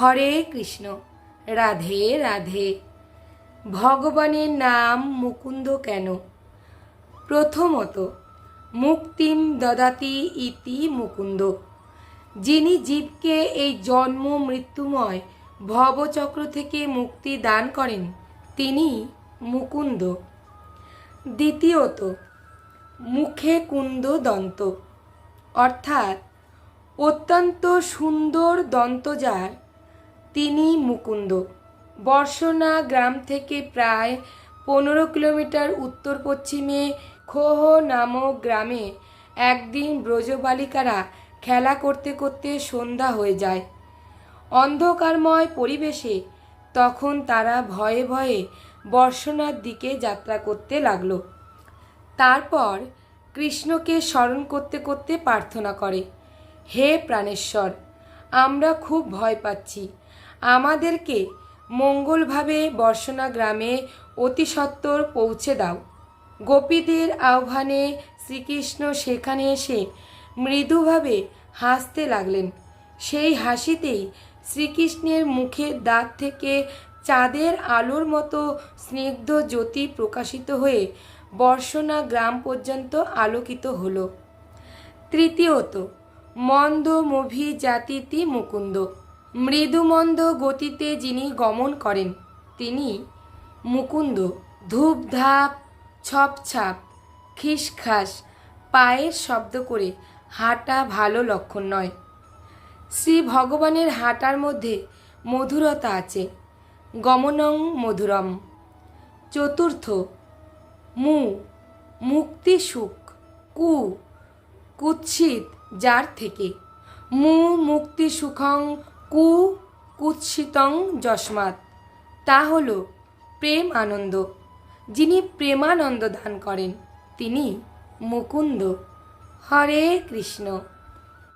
হরে কৃষ্ণ। রাধে রাধে। ভগবানের নাম মুকুন্দ কেন? প্রথমত, মুক্তিম দদাতি ইতি মুকুন্দ। যিনি জীবকে এই জন্ম মৃত্যুময় ভবচক্র থেকে মুক্তি দান করেন, তিনি মুকুন্দ। দ্বিতীয়ত, মুখে কুন্দ দন্ত। অর্থাৎ, অত্যন্ত সুন্দর দন্ত যার তিনি মুকুন্দ। বর্ষনা গ্রাম থেকে প্রায় পনেরো কিলোমিটার উত্তর পশ্চিমে খোহ নামক গ্রামে একদিন ব্রজবালিকারা খেলা করতে করতে সন্ধ্যা হয়ে যায়। অন্ধকারময় পরিবেশে তখন তারা ভয়ে ভয়ে বর্ষনার দিকে যাত্রা করতে লাগল। তারপর কৃষ্ণকে স্মরণ করতে করতে প্রার্থনা করে, হে প্রাণেশ্বর, আমরা খুব ভয় পাচ্ছি। আমাদেরকে মঙ্গলভাবে বর্ষনা গ্রামে অতি সত্বর পৌঁছে দাও। গোপীদের আহ্বানে শ্রীকৃষ্ণ সেখানে এসে মৃদুভাবে হাসতে লাগলেন। সেই হাসিতেই শ্রীকৃষ্ণের মুখের দাঁত থেকে চাঁদের আলোর মতো স্নিগ্ধ জ্যোতি প্রকাশিত হয়ে বর্ষনা গ্রাম পর্যন্ত আলোকিত হলো। তৃতীয়ত মন্দ মভি জাতিতি মুকুন্দ। মৃদুমন্দ গতিতে যিনি গমন করেন, তিনি মুকুন্দ ধূপ ধাপ ছপছাপ, খিসখাস, পায়ের শব্দ করে হাঁটা ভালো লক্ষণ নয়। শ্রী ভগবানের হাঁটার মধ্যে মধুরতা আছে। গমনং মধুরম। চতুর্থ, মু, মুক্তি সুখ, কু, কুৎসিত, যার থেকে। মু, মুক্তি সুখং কু কুৎসিতং যশমাত তা হল প্রেম আনন্দ। যিনি প্রেমানন্দ দান করেন, তিনি মুকুন্দ। হরে কৃষ্ণ।